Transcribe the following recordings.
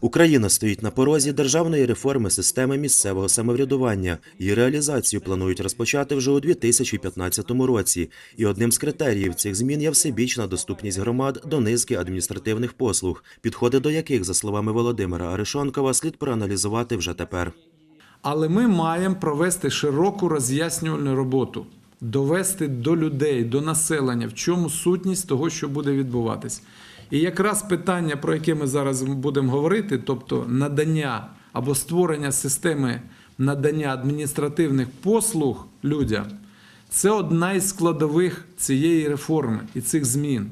Україна стоїть на порозі державної реформи системи місцевого самоврядування. Її реалізацію планують розпочати вже у 2015 році. І одним з критеріїв цих змін є всебічна доступність громад до низки адміністративних послуг, підходи до яких, за словами Володимира Аришонкова, слід проаналізувати вже тепер. Але ми маємо провести широку роз'яснювальну роботу, довести до людей, до населення, в чому сутність того, що буде відбуватись. І якраз питання, про яке ми зараз будемо говорити, тобто надання або створення системи надання адміністративних послуг людям, це одна із складових цієї реформи і цих змін.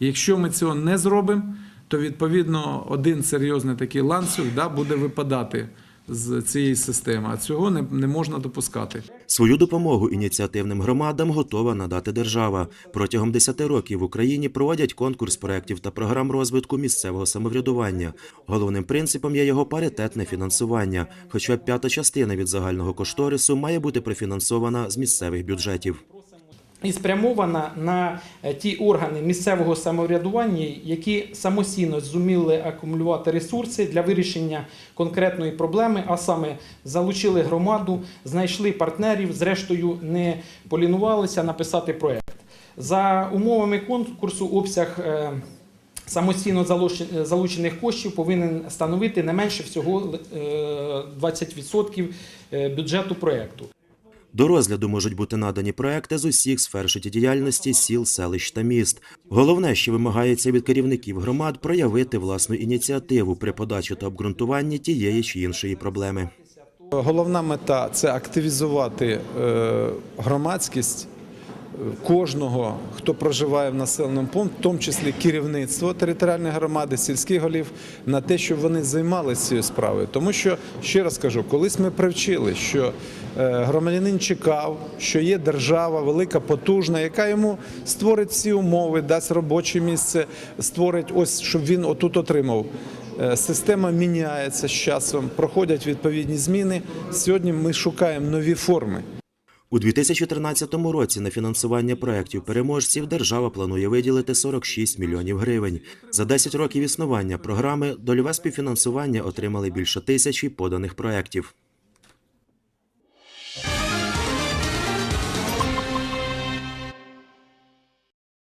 І якщо ми цього не зробимо, то відповідно один серйозний такий ланцюг да, буде випадати з цієї системи, а цього не, не можна допускати. Свою допомогу ініціативним громадам готова надати держава. Протягом 10 років в Україні проводять конкурс проєктів та програм розвитку місцевого самоврядування. Головним принципом є його паритетне фінансування, хоча п'ята частина від загального кошторису має бути профінансована з місцевих бюджетів. І спрямована на е, ті органи місцевого самоврядування, які самостійно зуміли акумулювати ресурси для вирішення конкретної проблеми, а саме залучили громаду, знайшли партнерів, зрештою не полінувалися написати проект. За умовами конкурсу обсяг. е, Самостійно залучен- залучених коштів повинен становити не менше всього е, 20% е, бюджету проекту. До розгляду можуть бути надані проекти з усіх сфер життєдіяльності сіл, селищ та міст. Головне, що вимагається від керівників громад проявити власну ініціативу при подачі та обґрунтуванні тієї чи іншої проблеми. Головна мета це активізувати е, громадськість кожного, хто проживає в населеному пункті, в тому числі керівництво територіальної громади, сільських голів, на те, щоб вони займалися цією справою. Тому що, ще раз кажу, колись ми привчили, що е, громадянин чекав, що є держава велика, потужна, яка йому створить всі умови, дасть робоче місце, створить ось, щоб він отут отримав. Е, Система міняється з часом, проходять відповідні зміни. Сьогодні ми шукаємо нові форми. У 2013 році на фінансування проєктів переможців держава планує виділити 46 мільйонів гривень. За 10 років існування програми дольове співфінансування отримали більше тисячі поданих проєктів.